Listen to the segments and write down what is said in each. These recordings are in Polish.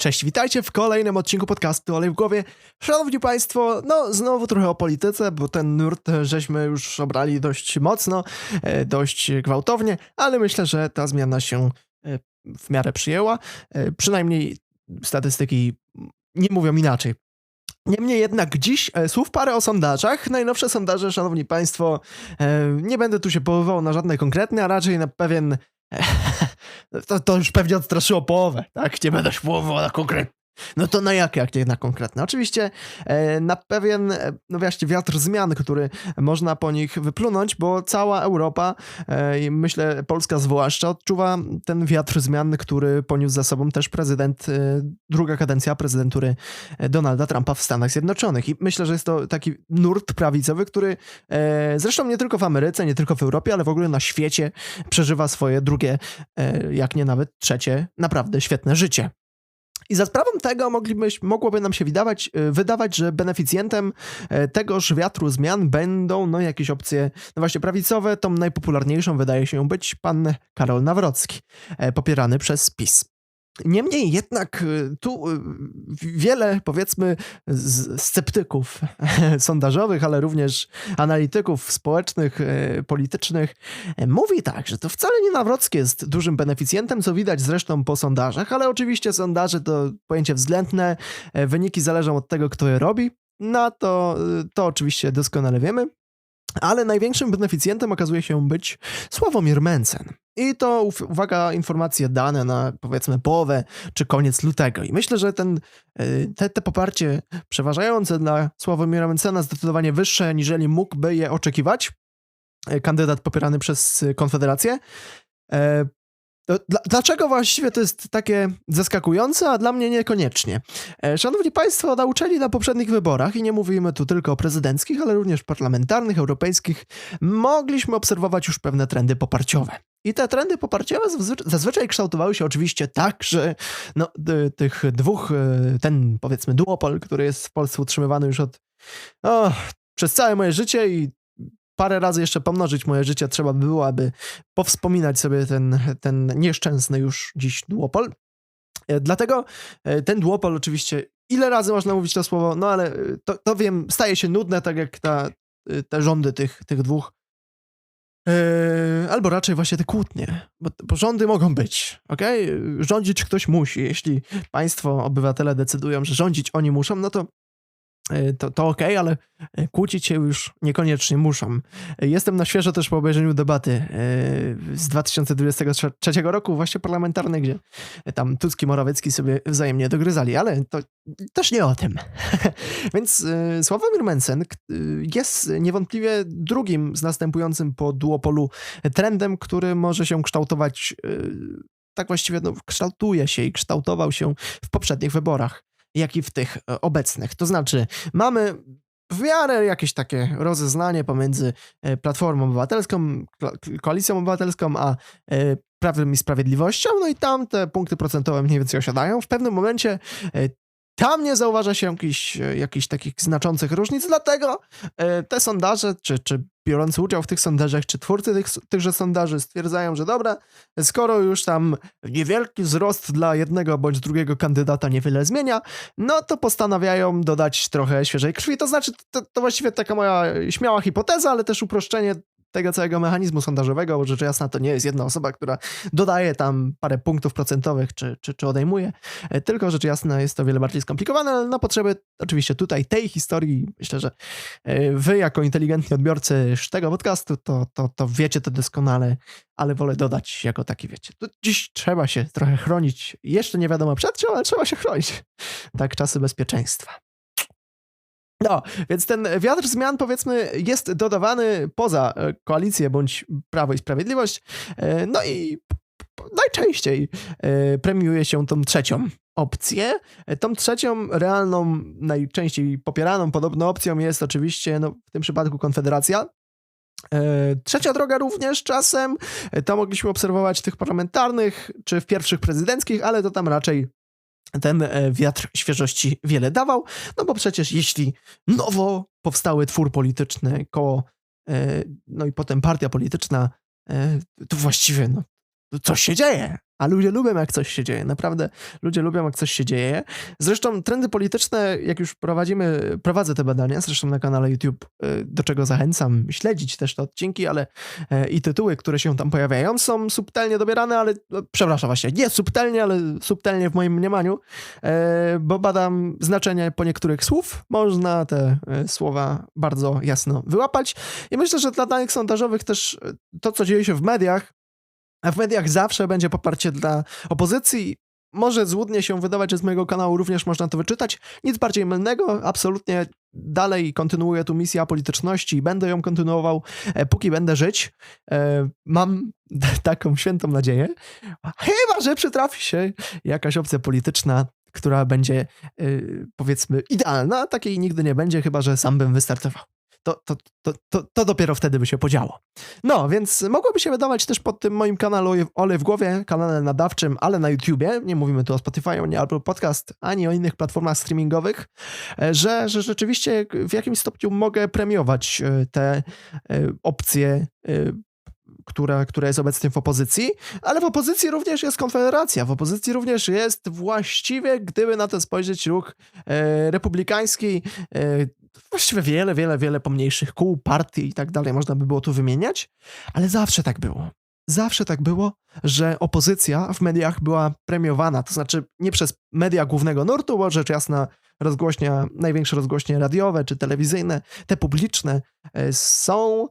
Cześć, witajcie w kolejnym odcinku podcastu Olej w głowie. Szanowni Państwo, no znowu trochę o polityce, bo ten nurt żeśmy już obrali dość mocno, e, dość gwałtownie, ale myślę, że ta zmiana się e, w miarę przyjęła. E, Przynajmniej statystyki nie mówią inaczej. Niemniej jednak dziś słów parę o sondażach. Najnowsze sondaże, szanowni państwo, nie będę tu się powoływał na żadne konkretne, a raczej na pewien... To, to już pewnie odstraszyło połowę, tak? Nie będę powoływał na konkretne. No to na jakie, jak nie na konkretne? Oczywiście e, na pewien, e, no właśnie, wiatr zmian, który można po nich wyplunąć, bo cała Europa, e, myślę Polska zwłaszcza, odczuwa ten wiatr zmian, który poniósł za sobą też prezydent, druga kadencja prezydentury Donalda Trumpa w Stanach Zjednoczonych. I myślę, że jest to taki nurt prawicowy, który zresztą nie tylko w Ameryce, nie tylko w Europie, ale w ogóle na świecie przeżywa swoje drugie, jak nie nawet trzecie, naprawdę świetne życie. I za sprawą tego moglibyś, mogłoby nam się wydawać, e, wydawać, że beneficjentem e, tegoż wiatru zmian będą no, jakieś opcje, no właśnie prawicowe. Tą najpopularniejszą wydaje się być pan Karol Nawrocki, e, popierany przez PiS. Niemniej jednak e, tu e, wiele, powiedzmy, sceptyków sondażowych, ale również analityków społecznych, e, politycznych mówi tak, że to wcale nie Nawrocki jest dużym beneficjentem, co widać zresztą po sondażach, ale oczywiście sondaże to pojęcie względne, wyniki zależą od tego, kto je robi. Na to, to oczywiście doskonale wiemy. Ale największym beneficjentem okazuje się być Sławomir Mencen. I to, uwaga, informacje dane na powiedzmy połowę czy koniec lutego. I myślę, że ten, y, te, te poparcie przeważające dla Sławomira Mencena zdecydowanie wyższe, niżeli mógłby je oczekiwać y, kandydat popierany przez Konfederację. E, dlaczego właściwie to jest takie zaskakujące, a dla mnie niekoniecznie? E, Szanowni Państwo, nauczeni na poprzednich wyborach, i nie mówimy tu tylko o prezydenckich, ale również parlamentarnych, europejskich, mogliśmy obserwować już pewne trendy poparciowe. I te trendy poparciowe zazwy- zazwyczaj kształtowały się oczywiście tak, że no, tych dwóch, e, ten powiedzmy duopol, który jest w Polsce utrzymywany już od o, przez całe moje życie i parę razy jeszcze pomnożyć moje życie trzeba by było, aby powspominać sobie ten, ten nieszczęsny już dziś duopol. E, Dlatego e, ten duopol oczywiście, ile razy można mówić to słowo, no ale to, to wiem, staje się nudne, tak jak ta, te rządy tych, tych dwóch. E, Albo raczej właśnie te kłótnie, bo, bo rządy mogą być, okej? Rządzić ktoś musi. Jeśli państwo, obywatele decydują, że rządzić oni muszą, no to to, to okej, ale e, kłócić się już niekoniecznie muszą. E, Jestem na świeżo też po obejrzeniu debaty e, z 2023 roku, właśnie parlamentarnej, gdzie tam Tusk i Morawiecki sobie wzajemnie dogryzali, ale to też nie o tym. Więc e, Sławomir e, jest niewątpliwie drugim z następującym po duopolu trendem, który może się kształtować e, tak właściwie no, kształtuje się i kształtował się w poprzednich wyborach, jak i w tych e, obecnych. To znaczy, mamy w miarę jakieś takie rozeznanie pomiędzy e, Platformą Obywatelską, Ko- Koalicją Obywatelską, a e, Prawem i Sprawiedliwością, no i tam te punkty procentowe mniej więcej osiadają. W pewnym momencie tam nie zauważa się jakichś, jakichś takich znaczących różnic, dlatego e, te sondaże, czy, czy biorący udział w tych sondażach, czy twórcy tych, tychże sondaży stwierdzają, że dobra, skoro już tam niewielki wzrost dla jednego bądź drugiego kandydata niewiele zmienia, no to postanawiają dodać trochę świeżej krwi. To znaczy, to, to właściwie taka moja śmiała hipoteza, ale też uproszczenie tego całego mechanizmu sondażowego, bo rzecz jasna to nie jest jedna osoba, która dodaje tam parę punktów procentowych czy, czy, czy odejmuje, E, tylko rzecz jasna jest to wiele bardziej skomplikowane, ale na potrzeby oczywiście tutaj tej historii, myślę, że e, wy jako inteligentni odbiorcy tego podcastu, to, to, to wiecie to doskonale, ale wolę dodać jako taki, wiecie. Tu dziś trzeba się trochę chronić. Jeszcze nie wiadomo przed czym, ale trzeba się chronić. Tak, czasy bezpieczeństwa. No, więc ten wiatr zmian, powiedzmy, jest dodawany poza e, koalicję bądź Prawo i Sprawiedliwość. E, No i najczęściej e, premiuje się tą trzecią opcję. Tą trzecią, realną, najczęściej popieraną podobno opcją jest oczywiście, no, w tym przypadku Konfederacja. Trzecia droga również czasem, to mogliśmy obserwować w tych parlamentarnych, czy w pierwszych prezydenckich, ale to tam raczej ten e, wiatr świeżości wiele dawał, no bo przecież jeśli nowo powstały twór polityczny, koło, e, no i potem partia polityczna, e, to właściwie no, coś się dzieje. A ludzie lubią, jak coś się dzieje. Naprawdę ludzie lubią, jak coś się dzieje. Zresztą trendy polityczne, jak już prowadzimy, prowadzę te badania, zresztą na kanale YouTube, y, do czego zachęcam śledzić też te odcinki, ale e, i tytuły, które się tam pojawiają, są subtelnie dobierane, ale no, przepraszam właśnie, nie subtelnie, ale subtelnie w moim mniemaniu, e, bo badam znaczenie po niektórych słów. Można te słowa bardzo jasno wyłapać. I myślę, że dla danych sondażowych też to, co dzieje się w mediach, a w mediach zawsze będzie poparcie dla opozycji. Może złudnie się wydawać, że z mojego kanału również można to wyczytać. Nic bardziej mylnego, absolutnie dalej kontynuuję tu misję polityczności i będę ją kontynuował, e, póki będę żyć. E, mam taką świętą nadzieję. Chyba, że przytrafi się jakaś opcja polityczna, która będzie e, powiedzmy idealna. Takiej nigdy nie będzie, chyba że sam bym wystartował to, to, to, to, to dopiero wtedy by się podziało. No, więc mogłoby się wydawać też pod tym moim kanale Olej w Głowie, kanale nadawczym, ale na YouTubie, nie mówimy tu o Spotify, nie albo podcast, ani o innych platformach streamingowych, e, że, że rzeczywiście w jakimś stopniu mogę premiować e, te e, opcje która, która jest obecnie w opozycji, ale w opozycji również jest Konfederacja, w opozycji również jest właściwie, gdyby na to spojrzeć, ruch republikański, właściwie wiele, wiele, wiele pomniejszych kół, partii i tak dalej można by było tu wymieniać, ale zawsze tak było. Zawsze tak było, że opozycja w mediach była premiowana, to znaczy nie przez media głównego nurtu, bo rzecz jasna rozgłośnia, największe rozgłośnie radiowe czy telewizyjne, te publiczne e, są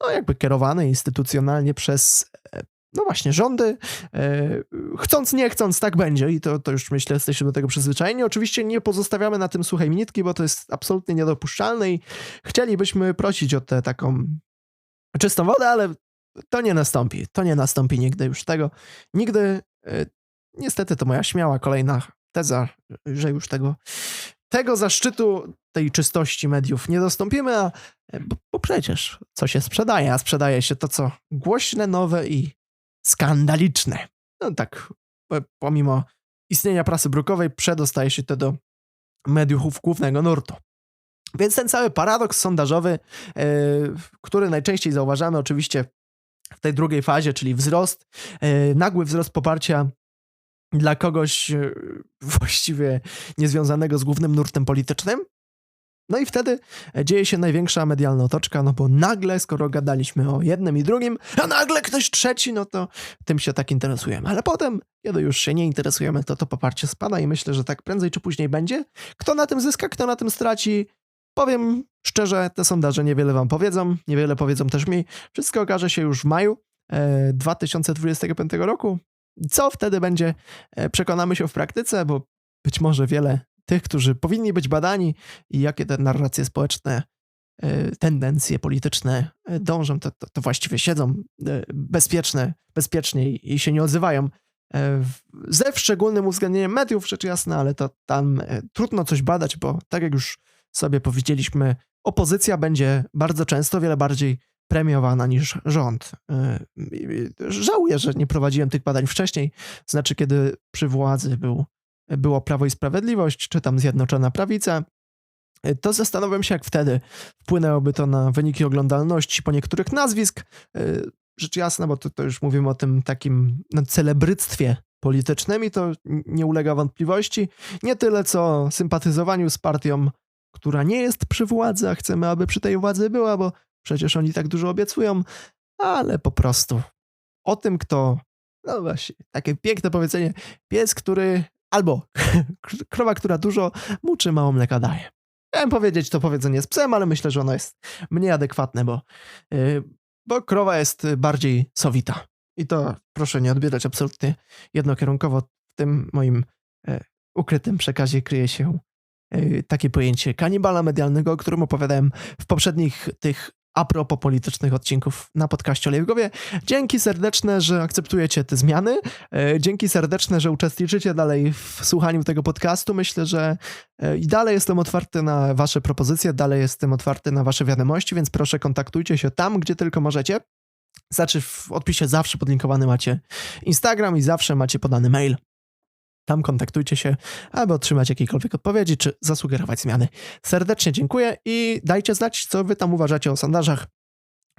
no jakby kierowane instytucjonalnie przez e, no właśnie, rządy, e, chcąc, nie chcąc, tak będzie i to, to już myślę, jesteśmy do tego przyzwyczajeni. Oczywiście nie pozostawiamy na tym suchej nitki, bo to jest absolutnie niedopuszczalne i chcielibyśmy prosić o tę taką czystą wodę, ale to nie nastąpi. To nie nastąpi nigdy już tego. Nigdy, e, niestety to moja śmiała kolejna teza, że już tego tego zaszczytu, tej czystości mediów nie dostąpimy, a, bo, bo przecież co się sprzedaje, a sprzedaje się to, co głośne, nowe i skandaliczne. No tak, pomimo istnienia prasy brukowej, przedostaje się to do mediów głównego nurtu. Więc ten cały paradoks sondażowy, yy, który najczęściej zauważamy oczywiście w tej drugiej fazie, czyli wzrost, yy, nagły wzrost poparcia dla kogoś e, właściwie niezwiązanego z głównym nurtem politycznym. No i wtedy dzieje się największa medialna otoczka, no bo nagle, skoro gadaliśmy o jednym i drugim, a nagle ktoś trzeci, no to tym się tak interesujemy. Ale potem, kiedy już się nie interesujemy, to to poparcie spada i myślę, że tak prędzej czy później będzie. Kto na tym zyska, kto na tym straci, powiem szczerze, te sondaże niewiele wam powiedzą, niewiele powiedzą też mi. Wszystko okaże się już w maju e, 2025 roku. Co wtedy będzie, e, przekonamy się w praktyce, bo być może wiele tych, którzy powinni być badani i jakie te narracje społeczne, e, tendencje polityczne e, dążą, to, to, to właściwie siedzą bezpieczne, bezpiecznie i się nie odzywają. Ze szczególnym uwzględnieniem mediów, rzecz jasna, ale to tam trudno coś badać, bo tak jak już sobie powiedzieliśmy, opozycja będzie bardzo często wiele bardziej premiowana niż rząd. Żałuję, że nie prowadziłem tych badań wcześniej, znaczy kiedy przy władzy był, było Prawo i Sprawiedliwość, czy tam Zjednoczona Prawica, to zastanawiam się, jak wtedy wpłynęłoby to na wyniki oglądalności po niektórych nazwisk. Y, rzecz jasna, bo to, to już mówimy o tym takim no, celebryctwie politycznym i to nie ulega wątpliwości. Nie tyle co sympatyzowaniu z partią, która nie jest przy władzy, a chcemy, aby przy tej władzy była, bo Przecież oni tak dużo obiecują, ale po prostu o tym, kto. No właśnie, takie piękne powiedzenie. Pies, który. Albo krowa, która dużo muczy, mało mleka daje. Chciałem powiedzieć to powiedzenie z psem, ale myślę, że ono jest mniej adekwatne, bo, yy, bo krowa jest bardziej sowita. I to proszę nie odbierać absolutnie jednokierunkowo. W tym moim yy, ukrytym przekazie kryje się yy, takie pojęcie kanibala medialnego, o którym opowiadałem w poprzednich tych a propos politycznych odcinków na podcaście Olejgowie. Dzięki serdeczne, że akceptujecie te zmiany. E, dzięki serdeczne, że uczestniczycie dalej w słuchaniu tego podcastu. Myślę, że e, i dalej jestem otwarty na wasze propozycje, dalej jestem otwarty na wasze wiadomości, więc proszę kontaktujcie się tam, gdzie tylko możecie. Znaczy w odpisie zawsze podlinkowany macie Instagram i zawsze macie podany mail. Tam kontaktujcie się, aby otrzymać jakiekolwiek odpowiedzi, czy zasugerować zmiany. Serdecznie dziękuję i dajcie znać, co wy tam uważacie o sondażach.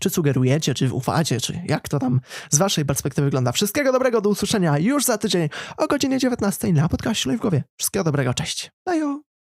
czy sugerujecie, czy ufacie, czy jak to tam z waszej perspektywy wygląda. Wszystkiego dobrego, do usłyszenia już za tydzień o godzinie 19 na podcaście Live w Głowie. Wszystkiego dobrego, cześć. Dajo.